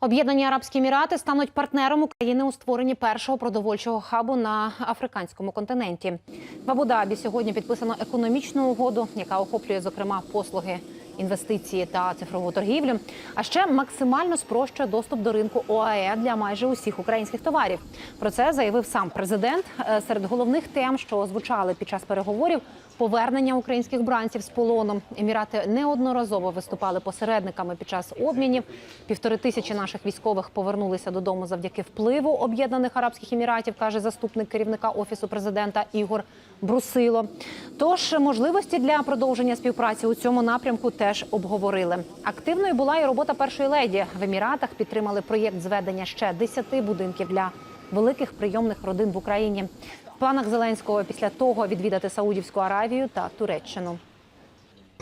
Об'єднані Арабські Емірати стануть партнером України у створенні першого продовольчого хабу на африканському континенті. В Абу-Дабі сьогодні підписано економічну угоду, яка охоплює зокрема послуги, інвестиції та цифрову торгівлю. А ще максимально спрощує доступ до ринку ОАЕ для майже усіх українських товарів. Про це заявив сам президент. Е, Серед головних тем, що озвучали під час переговорів, повернення українських бранців з полону. Емірати неодноразово виступали посередниками під час обмінів. Півтори тисячі наших військових повернулися додому завдяки впливу Об'єднаних Арабських Еміратів, каже заступник керівника офісу президента Ігор Брусило. Тож можливості для продовження співпраці у цьому напрямку теж обговорили. Активною була і робота першої леді в Еміратах. Підтримали проєкт зведення ще 10 будинків для великих прийомних родин в Україні. В планах Зеленського після того відвідати Саудівську Аравію та Туреччину.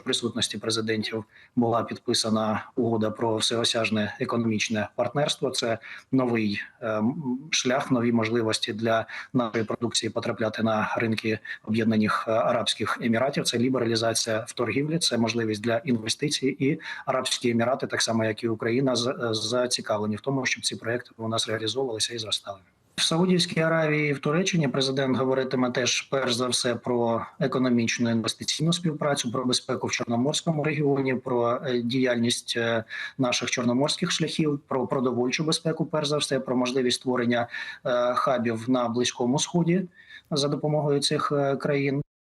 Присутності президентів була підписана угода про всеосяжне економічне партнерство. Це новий е, шлях, нові можливості для нашої продукції потрапляти на ринки Об'єднаних е, Арабських Еміратів. Це лібералізація в торгівлі, це можливість для інвестицій. І Арабські Емірати, так само як і Україна, е, зацікавлені в тому, щоб ці проекти у нас реалізовувалися і зростали. В Саудівській Аравії в Туреччині президент говоритиме теж перш за все про економічну інвестиційну співпрацю, про безпеку в Чорноморському регіоні, про е, діяльність е, наших чорноморських шляхів, про продовольчу безпеку, перш за все, про можливість створення е, хабів на близькому сході за допомогою цих країн.